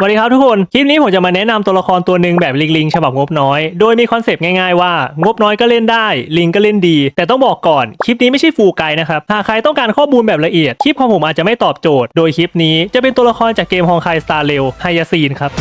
สวัสดีครับทุกคน คลิปนี้ผมจะมาแนะนำตัวละครตัวหนึ่งแบบลิงลิงฉบับงบน้อย โดยมีคอนเซปต์ง่ายๆว่า งบน้อยก็เล่นได้ ลิงก็เล่นดี แต่ต้องบอกก่อน คลิปนี้ไม่ใช่ฟูลไกด์นะครับ หากใครต้องการข้อมูลแบบละเอียด คลิปของผมอาจจะไม่ตอบโจทย์ โดยคลิปนี้จะเป็นตัวละครจากเกมฮองไคสตาร์เรลไฮยาซีนครับ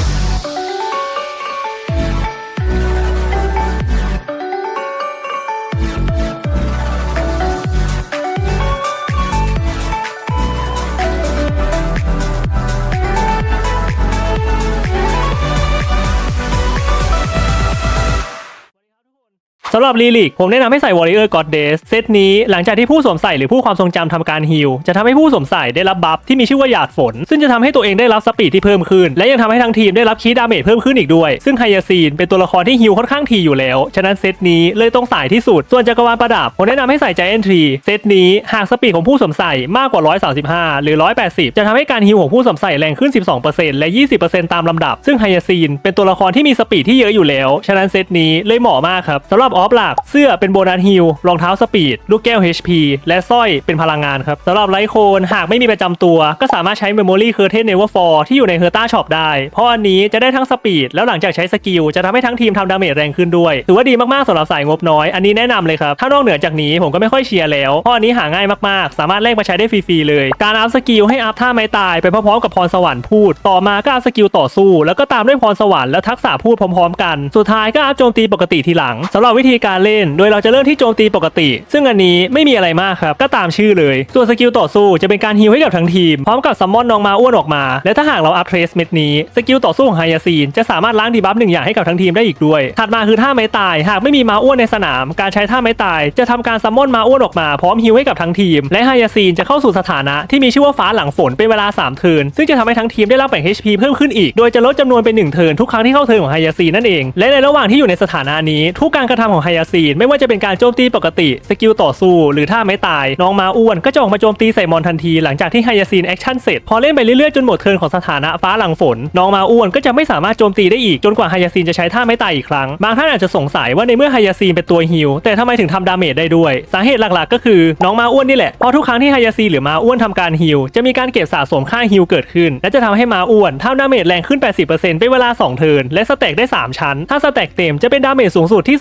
ำหรับลีลิกผมแนะนำให้ใส่ Warrior Goddess เซตนี้หลังจากที่ผู้สวมใส่หรือผู้ความทรงจำทำการฮิลจะทำให้ผู้สวมใส่ได้รับบัฟที่มีชื่อว่าหยาดฝน ซึ่งจะทำให้ตัวเองได้รับสปีดที่เพิ่มขึ้น และยังทำให้ทั้งทีมได้รับคีดาเมจเพิ่มขึ้นอีกด้วย ซึ่งไฮยาซีนเป็นตัวละครที่ฮิลค่อนข้างทีอยู่แล้ว ฉะนั้นเซตนี้เลยต้องใส่ที่สุด ส่วนจักรวาลประดับผมแนะนำให้ใส่ Giant Tree เซตนี้หากสปีดของผู้สวมใส่มากกว่า 135 หรือ 180 จะทำให้การฮิลของผู้สวมใส่แรงขึ้น 12%และ 20%ตามลำดับ ซึ่งไฮยาซีนเป็นตัวละครที่มีสปีดที่เยอะอยู่แล้ว ฉะนั้นเซตนี้เลยเหมาะมากครับสำหรับออฟหลัก เสื้อเป็นโบนัสฮิลรองเท้าสปีด ลูกแก้ว HP และสร้อยเป็นพลังงานครับสำหรับไลโคนหากไม่มีประจำตัว ก็สามารถใช้ Memory Curtain Never Fall ที่อยู่ใน Herta Shop ได้ เพราะอันนี้จะได้ทั้งสปีดแล้วหลังจากใช้สกิลจะทำให้ทั้งทีมทำดาเมจแรงขึ้นด้วยถือว่าดีมากๆสำหรับสายงบน้อยอันนี้แนะนำเลยครับถ้านอกเหนือจากนี้ผมก็ไม่ค่อยเชียร์แล้วเพราะอันนี้หาง่ายมากๆ สามารถแลกมาใช้ได้ฟรีๆเลย การอัพสกิลให้อัพท่าไม้ตายไปพร้อมๆกับพรสวรรค์พูด ต่อมาก็อัพสกิลต่อสู้ แล้วก็ตามด้วยพรสวรรค์และทักษะพูดพร้อม ๆ กัน สุดท้ายก็อัพโจมตีปกติทีหลังสำหรับวิธีการเล่น โดยเราจะเริ่มที่โจมตีปกติ ซึ่งอันนี้ไม่มีอะไรมากครับ ก็ตามชื่อเลย ส่วนสกิลต่อสู้จะเป็นการฮีลให้กับทั้งทีม พร้อมกับซัมมอนน้องมาอ้วนออกมา และถ้าหากเราอัพเทรสเม็ดนี้ สกิลต่อสู้ของไฮยาซีนจะสามารถล้างดีบัฟหนึ่งอย่างให้กับทั้งทีมได้อีกด้วย ถัดมาคือท่าไม้ตาย หากไม่มีมาอ้วนในสนาม การใช้ท่าไม้ตาย จะทำการซัมมอนมาอ้วนออกมา พร้อมฮีลให้กับทั้งทีม และไฮยาซีนจะเข้าสู่สถานะที่มีชื่อว่าฟ้าหลังฝนเป็นเวลา3เทิร์นซึ่งจะทำให้ทั้งทีมได้รับแบ่ง HP เพิ่มขึ้นอีก โดยจะลดจำนวนเป็น1เทิร์นทุกครั้งที่เข้าเทิร์นของไฮยาซีนนั่นเอง และในระหว่างที่อยู่ในสถานะนี้ทุกการกระทำของไฮยาซีนไม่ว่าจะเป็นการโจมตีปกติ สกิลต่อสู้ หรือท่าไม้ตาย น้องมาอ้วนก็จะออกมาโจมตีใส่มอนทันทีหลังจากที่ไฮยาซีนแอคชั่นเสร็จ พอเล่นไปเรื่อยๆจนหมดเทิร์นของสถานะฟ้าหลังฝน น้องมาอ้วนก็จะไม่สามารถโจมตีได้อีกจนกว่าไฮยาซีนจะใช้ท่าไม้ตายอีกครั้งบางท่านอาจจะสงสัยว่าในเมื่อไฮยาซีนเป็นตัวฮิลแต่ทำไมถึงทำดาเมจได้ด้วย สาเหตุหลักๆ ก็คือน้องมาอ้วนนี่แหละเพราะทุกครั้งที่ไฮยาซีนหรือมาอ้วนทำการฮิลจะมีการเก็บสะสมค่าฮิลเกิดขึ้น และจะทำให้มาอ้วนทำดาเมจแรงขึ้น 80%เป็นเวลา 2 เทิร์นและสแต็กได้ 3 ชั้น ถ้าสแต็กเต็มจะเป็นดาเมจสูงสุดที่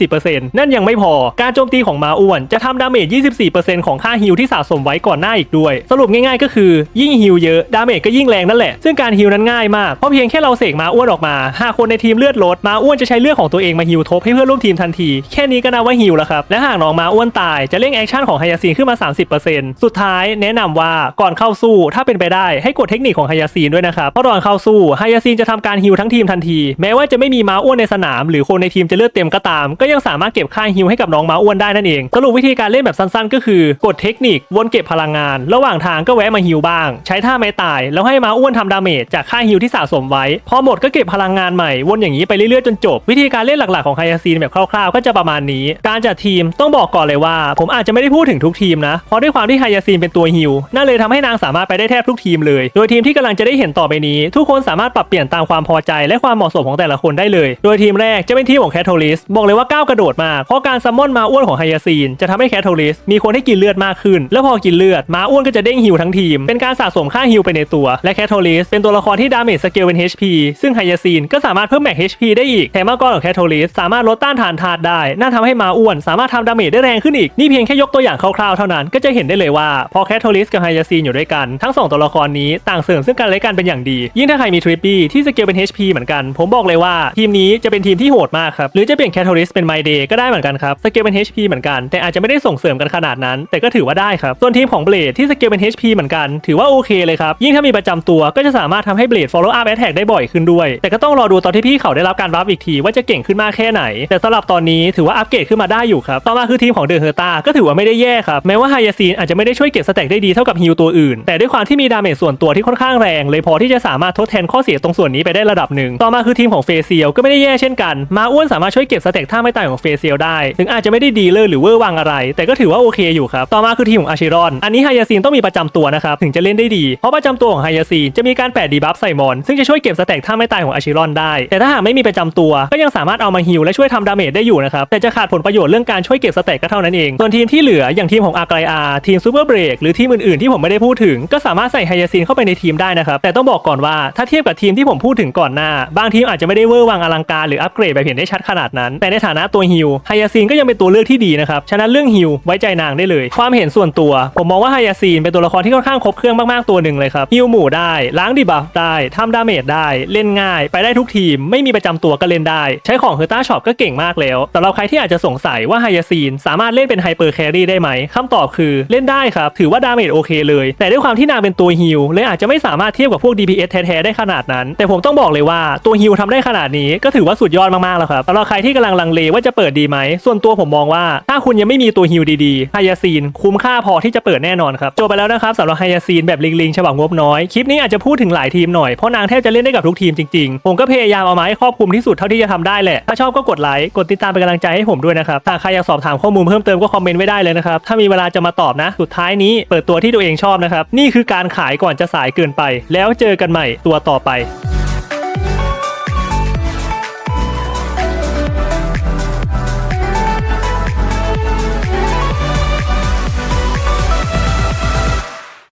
40%นั่นยังไม่พอ การโจมตีของมาอ้วน จะทำดาเมจ 24%ของค่าฮิลที่สะสมไว้ก่อนหน้าอีกด้วย สรุปง่ายๆ ก็คือ ยิ่งฮิลเยอะดาเมจก็ยิ่งแรงนั่นแหละ ซึ่งการฮิลนั้นง่ายมาก เพราะเพียงแค่เราเสกมาอ้วนออกมาหากคนในทีมเลือดลดมาอ้วนจะใช้เลือดของตัวเองมาฮิลทบให้เพื่อนร่วมทีมทันที แค่นี้ก็นับว่าฮิลแล้วครับ และหากน้องมาอ้วนตายจะเร่งแอคชั่นของไฮยาซีนขึ้นมา 30%สุดท้ายแนะนำว่าก่อนเข้าสู้ถ้าเป็นไปได้ให้กดเทคนิคของไฮยาซีนด้วยนะครับเพราะตอนเข้าสู้ไฮยาซีนจะทำการฮิลทั้งทีมทันที แม้ว่าจะไม่มีมาอ้วนในสนาม หรือคนในทีมจะเลือดเต็มก็ตามก็ก็ยังสามารถเก็บค่าฮิลให้กับน้องมาอ้วนได้นั่นเองสรุปวิธีการเล่นแบบสั้นๆ ก็คือกดเทคนิควนเก็บพลังงาน ระหว่างทางก็แวะมาฮิลบ้าง ใช้ท่าไม้ตาย แล้วให้มาอ้วนทำดาเมจจากค่าฮิลที่สะสมไว้ พอหมดก็เก็บพลังงานใหม่วนอย่างนี้ไปเรื่อยๆจนจบ วิธีการเล่นหลักๆของไฮยาซีนแบบคร่าวๆ ก็จะประมาณนี้ การจัดทีมต้องบอกก่อนเลยว่า ผมอาจจะไม่ได้พูดถึงทุกทีมนะเพราะด้วยความที่ไฮยาซีนเป็นตัวฮิลนั่นเลยทำให้นางสามารถไปได้แทบทุกทีมเลย โดยทีมที่กำลังจะได้เห็นต่อไปนี้ ทุกคนสามารถปรับเปลี่ยนตามความพอใจและความเหมาะสมของแต่ละคนได้เลย โดยทีมแรกจะเป็นทีมของแคทโทลิสบอกเลยว่าก้าวกระโดดมากเพราะการซัมมอนมาอ้วนของไฮยาซีนจะทำให้แคทโทลิสมีคนให้กินเลือดมากขึ้น แล้วพอกินเลือดมาอ้วนก็จะเด้งฮิลทั้งทีม เป็นการสะสมค่าฮิลไปในตัว และแคทโทลิสเป็นตัวละครที่ดาเมจสเกลเป็น HP ซึ่งไฮยาซีนก็สามารถเพิ่มแม็ก HP ได้อีกแถมมังกรของแคทโทลิสสามารถลดต้านทานธาตุได้น่าทำให้มาอ้วนสามารถทำดาเมจได้แรงขึ้นอีกนี่เพียงแค่ยกตัวอย่างคร่าวๆเท่านั้นก็จะเห็นได้เลยว่าพอแคทโทลิสกับไฮยาซีนอยู่ด้วยกันทั้งสองตัวละครนี้ต่างเสริมซึ่งกันและกันเป็นอย่างดี ยิ่งถ้าใครมีทริปปี้ที่สเกลเป็น HP เหมือนกัน ผมบอกเลยว่าทีมนี้จะเป็นทีมที่โหดมากครับหรือจะเปลี่ยนแคทโทลิสเป็นไมเดย์ก็ได้เหมือนกันครับสเกลเป็น HP เหมือนกัน แต่อาจจะไม่ได้ส่งเสริมกันขนาดนั้น แต่ก็ถือว่าได้ครับส่วนทีมของเบลดที่สเกลเป็น HP เหมือนกัน ถือว่าโอเคเลยครับยิ่งถ้ามีประจำตัวก็จะสามารถทำให้เบลด follow up attack ได้บ่อยขึ้นด้วย แต่ก็ต้องรอดูตอนที่พี่เขาได้รับการบัฟอีกทีว่าจะเก่งขึ้นมากแค่ไหน แต่สำหรับตอนนี้ถือว่าอัปเกรดขึ้นมาได้อยู่ครับต่อมาคือทีมของเดอะเฮอร์ตาก็ถือว่าไม่ได้แย่ครับแม้ว่าไฮยาซีนอาจจะไม่ได้ช่วยเก็บสแต็กได้ดีเท่ากับฮิลตัวอื่น แต่ด้วยความที่มีดาเมจส่วนตัวที่ค่อนข้างแรง เลยพอที่จะสามารถทดแทนข้อเสียตรงส่วนนี้ไปได้ระดับหนึ่งต่อมาคือทีมของเฟเซียลก็ไม่ได้แย่เช่นกันมาอ้วนสามารถช่วยเก็บสแต็กท่าไม่ตายของเฟเซียลได้ ถึงอาจจะไม่ได้ดีเลยหรือเวอร์วังอะไร แต่ก็ถือว่าโอเคอยู่ครับ ต่อมาคือทีมของอาชิรอน อันนี้ไฮยาซีนต้องมีประจำตัวนะครับถึงจะเล่นได้ดี เพราะประจำตัวของไฮยาซีนจะมีการแปะดีบัฟใส่มอน ซึ่งจะช่วยเก็บสแต็กท่าไม่ตายของอาชิรอนได้ แต่ถ้าหากไม่มีประจำตัว ก็ยังสามารถเอามาฮิลและช่วยทำดาเมจได้อยู่นะครับแต่จะขาดผลประโยชน์เรื่องการช่วยเก็บสแต็กก็เท่านั้นเองส่วนทีมที่เหลืออย่างทีมของอาร์ไกอาทีมซูเปอร์เบรกหรือทีมอื่นๆที่ผมไม่ได้พูดถึง ก็สามารถใส่ไฮยาซีนเข้าไปในทีมได้นะครับแต่ต้องบอกก่อนว่าถ้าเทียบกับทีมที่ผมพูดถึงก่อนหน้า บางทีมอาจจะไม่ได้เวอร์วังอลังการหรืออัปเกรดแบบเห็นได้ชัดขนาดนั้น แต่ในฐานะะตัวฮิลไฮยาซีนก็ยังเป็นตัวเลือกที่ดีนะครับ ฉะนั้นเรื่องฮิลไว้ใจนางได้เลย ความเห็นส่วนตัว ผมมองว่าไฮยาซีนเป็นตัวละครที่ค่อนข้างครบเครื่องมากๆตัวหนึ่งเลยครับฮิลหมู่ได้ ล้างดีบัฟได้ทำดาเมจได้ เล่นง่าย ไปได้ทุกทีม ไม่มีประจำตัวก็เล่นได้ ใช้ของเฮอร์ต้าช็อปก็เก่งมากแล้วสำหรับใครที่อาจจะสงสัยว่าไฮยาซีนสามารถเล่นเป็นไฮเปอร์แครี่ได้ไหมคำตอบคือเล่นได้ครับถือว่าดาเมจโอเคเลย แต่ด้วยความที่นางเป็นตัวฮิลเลยอาจจะไม่สามารถเทียบกับพวก DPS แท้ๆได้ขนาดนั้น แต่ผมต้องบอกเลยว่าตัวฮิลทำได้ขนาดนี้ก็ถือว่าสุดยอดมากๆแล้วครับสำหรับใครที่กำลังลังเลว่าจะเปิดดีไหม ส่วนตัวผมมองว่า ถ้าคุณยังไม่มีตัวฮิลดีๆไฮยาซีนคุ้มค่าพอที่จะเปิดแน่นอนครับจบไปแล้วนะครับสำหรับไฮยาซีนแบบลิงๆฉบับงบน้อยคลิปนี้อาจจะพูดถึงหลายทีมหน่อยเพราะนางแทบจะเล่นได้กับทุกทีมจริงๆ ผมก็พยายามเอามาให้ครอบคลุมที่สุดเท่าที่จะทำได้แหละถ้าชอบก็กดไลค์กดติดตามเป็นกำลังใจให้ผมด้วยนะครับถ้าใครอยากสอบถามข้อมูลเพิ่มเติมก็คอมเมนต์ไว้ได้เลยนะครับถ้ามีเวลาจะมาตอบนะ สุดท้ายนี้เปิดตัวที่ตัวเองชอบนะครับนี่คือการขายก่อนจะสายเกินไป แล้วเจอกันใหม่ตัวต่อไป